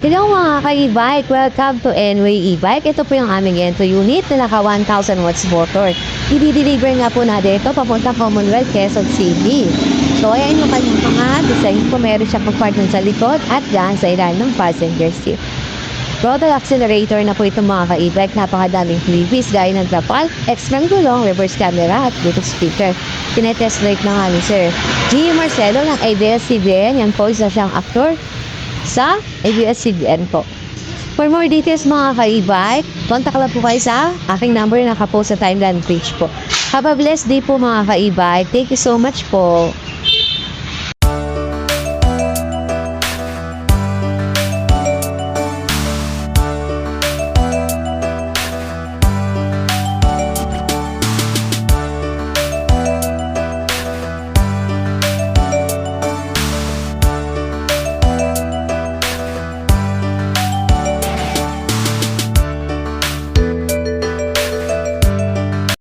Hello mga ka-e-bike! Welcome to NWay e-bike. Ito po yung aming entry unit na naka 1,000 watts motor. I-deliver nga po natin ito papunta Commonwealth, Quezon City. So ayan yung kanyang mga design po. Meron siya compartment sa likod at dyan sa ilan ng passenger seat. Throttle accelerator na po itong mga ka-e-bike. Napakadaming freebies gaya ng trapal, extra gulong, reverse camera at Bluetooth speaker. Tinetest drive na nga ni Sir G. Marcelo ng ABS-CBN. Yan po isa siyang actor sa ABS-CBN po. For more details mga ka-e-bike, contact lang po kayo sa aking number na nakapost sa timeline page po. Have a blessed day po mga ka-e-bike. Thank you so much po.